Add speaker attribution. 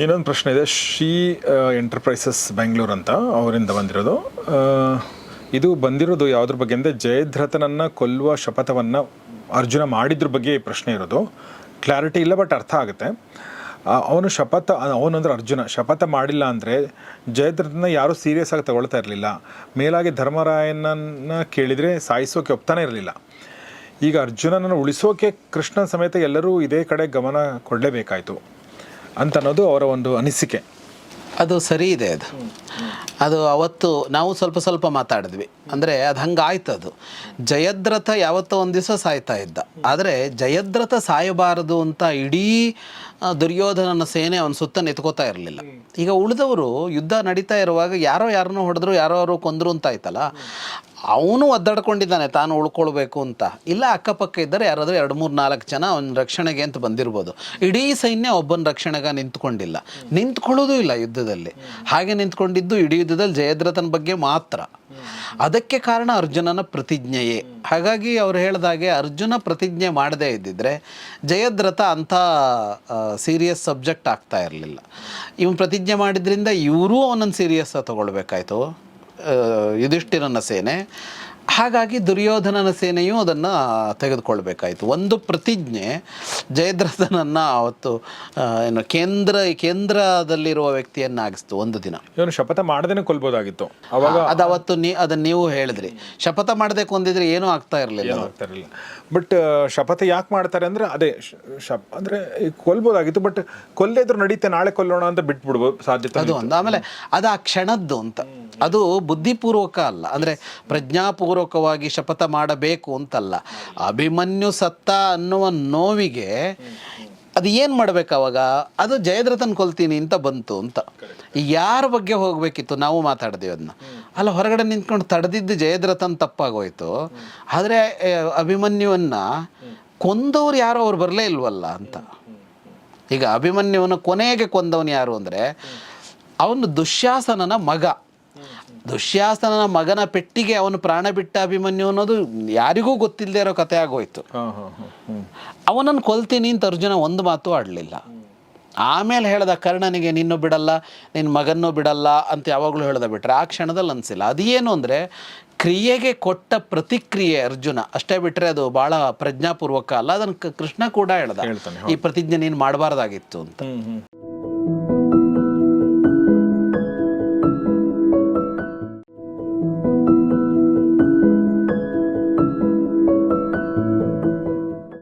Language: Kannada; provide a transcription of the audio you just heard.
Speaker 1: ಇನ್ನೊಂದು ಪ್ರಶ್ನೆ ಇದೆ. ಶ್ರೀ ಎಂಟರ್ಪ್ರೈಸಸ್ ಬೆಂಗಳೂರು ಅಂತ ಅವರಿಂದ ಬಂದಿರೋದು. ಇದು ಬಂದಿರೋದು ಯಾವುದ್ರ ಬಗ್ಗೆ ಅಂದರೆ ಜಯದ್ರಥನನ್ನು ಕೊಲ್ಲುವ ಶಪಥವನ್ನು ಅರ್ಜುನ ಮಾಡಿದ್ರ ಬಗ್ಗೆ ಪ್ರಶ್ನೆ ಇರೋದು. ಕ್ಲಾರಿಟಿ ಇಲ್ಲ ಬಟ್ ಅರ್ಥ ಆಗುತ್ತೆ. ಅವನು ಶಪಥ ಅವನಂದ್ರೆ ಅರ್ಜುನ. ಶಪಥ ಮಾಡಿಲ್ಲ ಅಂದರೆ ಜಯದ್ರಥನ ಯಾರೂ ಸೀರಿಯಸ್ ಆಗಿ ತಗೊಳ್ತಾ ಇರಲಿಲ್ಲ. ಮೇಲಾಗಿ ಧರ್ಮರಾಯನನ್ನು ಕೇಳಿದರೆ ಸಾಯಿಸೋಕೆ ಒಪ್ತಾನೆ ಇರಲಿಲ್ಲ. ಈಗ ಅರ್ಜುನನನ್ನು ಉಳಿಸೋಕೆ ಕೃಷ್ಣ ಸಮೇತ ಎಲ್ಲರೂ ಇದೇ ಕಡೆ ಗಮನ ಕೊಡಲೇಬೇಕಾಯಿತು. ಅಂತ ಅನ್ನೋದು ಅವರ ಒಂದು ಅನಿಸಿಕೆ.
Speaker 2: ಅದು ಸರಿ ಇದೆ ಅದು. ಅದು ಅವತ್ತು ನಾವು ಸ್ವಲ್ಪ ಸ್ವಲ್ಪ ಮಾತಾಡಿದ್ವಿ. ಅಂದರೆ ಅದು ಹಂಗೆ ಆಯ್ತು ಅದು. ಜಯದ್ರಥ ಯಾವತ್ತೋ ಒಂದು ದಿವಸ ಸಾಯ್ತಾ ಇದ್ದ. ಆದರೆ ಜಯದ್ರಥ ಸಾಯಬಾರದು ಅಂತ ಇಡೀ ದುರ್ಯೋಧನನ ಸೇನೆ ಅವನ ಸುತ್ತ ನಿಂತ್ಕೋತಾ ಇರಲಿಲ್ಲ. ಈಗ ಉಳಿದವರು ಯುದ್ಧ ನಡೀತಾ ಇರುವಾಗ ಯಾರೋ ಯಾರನ್ನೂ ಹೊಡೆದ್ರು, ಯಾರೋ ಯಾರು ಕೊಂದರು ಅಂತ ಆಯ್ತಲ್ಲ? ಅವನು ಒದ್ದಾಡ್ಕೊಂಡಿದ್ದಾನೆ, ತಾನು ಉಳ್ಕೊಳ್ಬೇಕು ಅಂತ. ಇಲ್ಲ ಅಕ್ಕಪಕ್ಕ ಇದ್ದರೆ ಯಾರಾದರೂ ಎರಡು ಮೂರು ನಾಲ್ಕು ಜನ ಅವನ ರಕ್ಷಣೆಗೆ ಅಂತ ಬಂದಿರ್ಬೋದು. ಇಡೀ ಸೈನ್ಯ ಒಬ್ಬನ ರಕ್ಷಣೆಗೆ ನಿಂತ್ಕೊಂಡಿಲ್ಲ. ನಿಂತ್ಕೊಳ್ಳೋದು ಇಲ್ಲ ಯುದ್ಧದಲ್ಲಿ. ಹಾಗೆ ನಿಂತ್ಕೊಂಡಿದ್ದು ಇಡೀ ಯುದ್ಧದಲ್ಲಿ ಜಯದ್ರಥನ ಬಗ್ಗೆ ಮಾತ್ರ. ಅದಕ್ಕೆ ಕಾರಣ ಅರ್ಜುನನ ಪ್ರತಿಜ್ಞೆಯೇ. ಹಾಗಾಗಿ ಅವ್ರು ಹೇಳಿದಾಗೆ ಅರ್ಜುನ ಪ್ರತಿಜ್ಞೆ ಮಾಡದೇ ಇದ್ದಿದ್ರೆ ಜಯದ್ರಥ ಅಂಥ ಸೀರಿಯಸ್ ಸಬ್ಜೆಕ್ಟ್ ಆಗ್ತಾ ಇರಲಿಲ್ಲ. ಇವನು ಪ್ರತಿಜ್ಞೆ ಮಾಡಿದ್ರಿಂದ ಇವರೂ ಅವನನ್ನು ಸೀರಿಯಸ್ ತಗೊಳ್ಬೇಕಾಯ್ತು. ಯುಧಿಷ್ಠಿರನ ಸೇನೆ. ಹಾಗಾಗಿ ದುರ್ಯೋಧನನ ಸೇನೆಯು ಅದನ್ನು ತೆಗೆದುಕೊಳ್ಬೇಕಾಯಿತು. ಒಂದು ಪ್ರತಿಜ್ಞೆ ಜಯದ್ರಥನನ್ನು ಅವತ್ತು ಏನು ಕೇಂದ್ರ ಕೇಂದ್ರದಲ್ಲಿರುವ ವ್ಯಕ್ತಿಯನ್ನಾಗಿಸ್ತು ಒಂದು ದಿನ.
Speaker 1: ಇವನು ಶಪಥ ಮಾಡದೇ ಕೊಲ್ಬೋದಾಗಿತ್ತು. ಅವಾಗ
Speaker 2: ಅದು ಅವತ್ತು ನೀ ಅದನ್ನು ನೀವು ಹೇಳಿದ್ರಿ. ಶಪಥ ಮಾಡದೆ ಕೊಂದಿದ್ರೆ ಏನೂ ಆಗ್ತಾ ಇರಲಿಲ್ಲ.
Speaker 1: ಆಗ್ತಾ ಇರಲಿಲ್ಲ. ಬಟ್ ಶಪಥ ಯಾಕೆ ಮಾಡ್ತಾರೆ ಅಂದರೆ ಅದೇ ಶಪ್ ಅಂದ್ರೆ ಕೊಲ್ಬೋದಾಗಿತ್ತು. ಬಟ್ ಕೊಲ್ಲೇದ್ರು ನಡೀತೆ ನಾಳೆ ಕೊಲ್ಲೋಣ ಅಂತ ಬಿಟ್ಬಿಡ್ಬೋದು ಸಾಧ್ಯತೆ
Speaker 2: ಅದು ಒಂದು. ಆಮೇಲೆ ಅದು ಆ ಕ್ಷಣದ್ದು ಅಂತ. ಅದು ಬುದ್ಧಿಪೂರ್ವಕ ಅಲ್ಲ. ಅಂದರೆ ಪ್ರಜ್ಞಾಪೂರ್ವಕವಾಗಿ ಶಪಥ ಮಾಡಬೇಕು ಅಂತಲ್ಲ. ಅಭಿಮನ್ಯು ಸತ್ತ ಅನ್ನುವ ನೋವಿಗೆ ಅದು ಏನು ಮಾಡ್ಬೇಕು ಅವಾಗ? ಅದು ಜಯದ್ರಥನ್ ಕೊಲ್ತೀನಿ ಅಂತ ಬಂತು ಅಂತ. ಯಾರ ಬಗ್ಗೆ ಹೋಗಬೇಕಿತ್ತು? ನಾವು ಮಾತಾಡಿದೀವಿ ಅದನ್ನ ಅಲ್ಲ, ಹೊರಗಡೆ ನಿಂತ್ಕೊಂಡು ತಡೆದಿದ್ದು ಜಯದ್ರಥನ್ ತಪ್ಪಾಗೋಯ್ತು. ಆದರೆ ಅಭಿಮನ್ಯುವನ್ನು ಕೊಂದವ್ರು ಯಾರೋ ಅವ್ರು ಬರಲೇ ಇಲ್ವಲ್ಲ ಅಂತ. ಈಗ ಅಭಿಮನ್ಯುವನ ಕೊನೆಗೆ ಕೊಂದವನು ಯಾರು ಅಂದರೆ, ಅವನು ದುಶ್ಯಾಸನನ ಮಗ. ದುಶ್ಯಾಸನನ ಮಗನ ಪೆಟ್ಟಿಗೆ ಅವನು ಪ್ರಾಣ ಬಿಟ್ಟ ಅಭಿಮನ್ಯು ಅನ್ನೋದು ಯಾರಿಗೂ ಗೊತ್ತಿಲ್ಲದೆ ಇರೋ ಕಥೆ ಆಗೋಯ್ತು. ಅವನನ್ನು ಕೊಲ್ತೀನಿ ಅಂತ ಅರ್ಜುನ ಒಂದು ಮಾತು ಆಡಲಿಲ್ಲ. ಆಮೇಲೆ ಹೇಳ್ದ ಕರ್ಣನಿಗೆ ನಿನ್ನೂ ಬಿಡಲ್ಲ ನಿನ್ನ ಮಗನ್ನೂ ಬಿಡಲ್ಲ ಅಂತ ಯಾವಾಗಲೂ ಹೇಳ್ದ ಬಿಟ್ರೆ ಆ ಕ್ಷಣದಲ್ಲಿ ಅನಿಸಿಲ್ಲ. ಅದೇನು ಅಂದರೆ ಕ್ರಿಯೆಗೆ ಕೊಟ್ಟ ಪ್ರತಿಕ್ರಿಯೆ ಅರ್ಜುನ. ಅಷ್ಟೇ ಬಿಟ್ಟರೆ ಅದು ಭಾಳ ಪ್ರಜ್ಞಾಪೂರ್ವಕ ಅಲ್ಲ ಅದನ್ನು ಕೃಷ್ಣ ಕೂಡ ಹೇಳ್ದ. ಈ ಪ್ರತಿಜ್ಞೆ ನೀನು ಮಾಡಬಾರ್ದಾಗಿತ್ತು ಅಂತ.